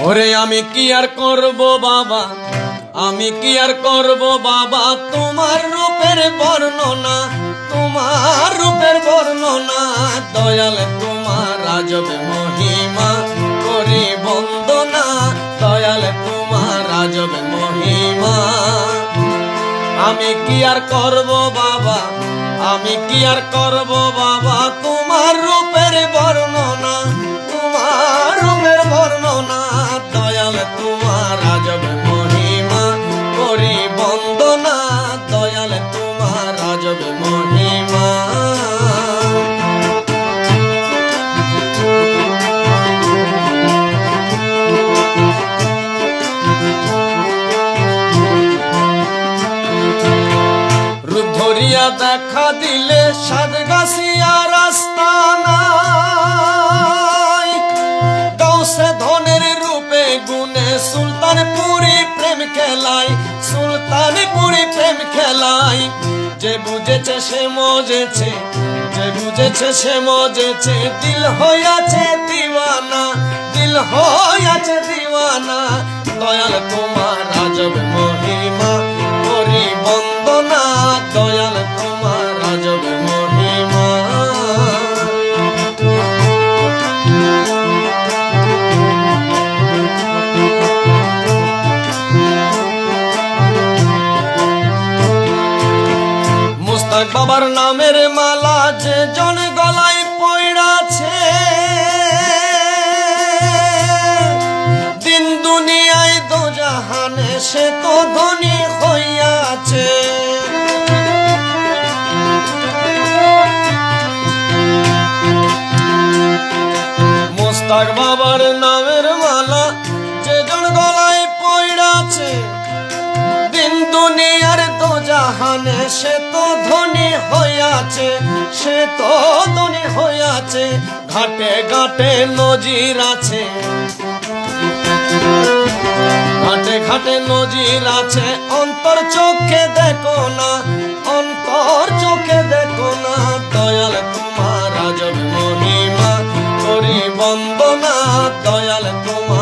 ওরে আমি কি আর করব বাবা? আমি কি আর করব বাবা? তোমার রূপের বর্ণনা, তোমার রূপের বর্ণনা। দয়াল তোমার রাজবে মহিমা করি বন্দনা। দয়াল তোমার রাজবে মহিমা। আমি কি আর করব বাবা? আমি কি আর করব বাবা? তোমার রূপের বর্ণনা ধরিয়া দেখা দিলে সাদ গাছিয়া রাস্তা নাই। দৌসে ধনের রূপে গুনে সুলতানপুরি প্রেম খেলাই, সুলতানপুরি প্রেম খেলাই। যে বুঝেছে সে মজেছে, যে বুঝেছে সে মজেছে, দিল হইয়াছে দিওয়ানা, দিল হইয়াছে দিওয়ানা। দয়াল তোমার রাজব মহিমা। মুস্তাক বাবার নামের মালা যে জন গলায় পড়াছে দিন দুনিয়ায় দো জাহানে সে তো ধনী হইয়াছে। মুস্তাক সে তো ধনী হইয়াছে, সে তো ধনী হইয়াছে, ঘাটে ঘাটে নজির আছে। ঘাটে ঘাটে নজির আছে, অন্তর চোখে দেখো না, অন্তর চোখে দেখো না, দয়াল তোমার রাজব মহিমা করি বন্দনা দয়াল তোমার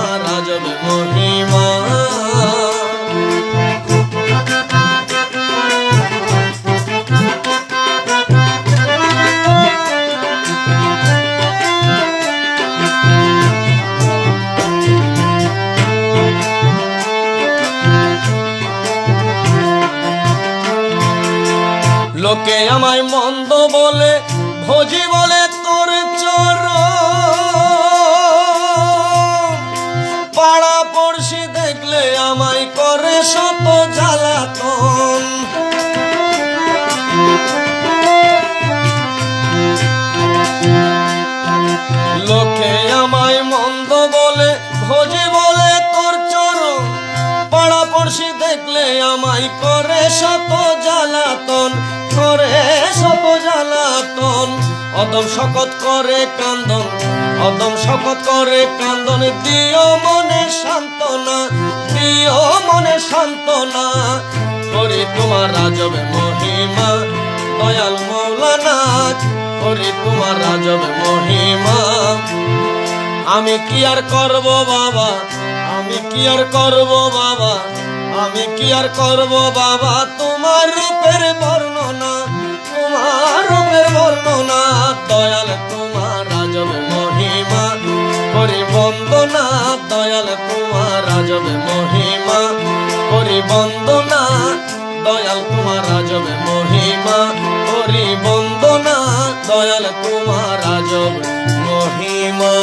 লোকে আমায় মন্দ বলে, ভোজি বলে তোর চোর। পাড়া পড়শি দেখলে আমায় করে শত জ্বালাতন। লোকে আমায় মন্দ বলে, ভোজি বলে তোর চরণ পাড়া পড়শি দেখলে আমায় করে শত জ্বালাতন। করে শত জ্বালাতন অদম শকত করে কান্দন, অদম শকত করে কান্দন। দিও মনে সান্ত্বনা দিও মনে সান্ত্বনা। করি তোমার রাজবে মহিমা, দয়াল মৌলানা। করি তোমার রাজবে মহিমা। আমি কি আর করব বাবা? আমি কি আর করব বাবা? আমি কি আর করব বাবা? তোমার রূপের বর্ণনা, তোমার রূপের বর্ণনা, দয়াল তোমার রাজব মহিমা করি বন্দনা দয়াল তোমার রাজব মহিমা করি বন্দনা দয়াল তোমার রাজব মহিমা করি বন্দনা দয়াল তোমার রাজব মহিমা।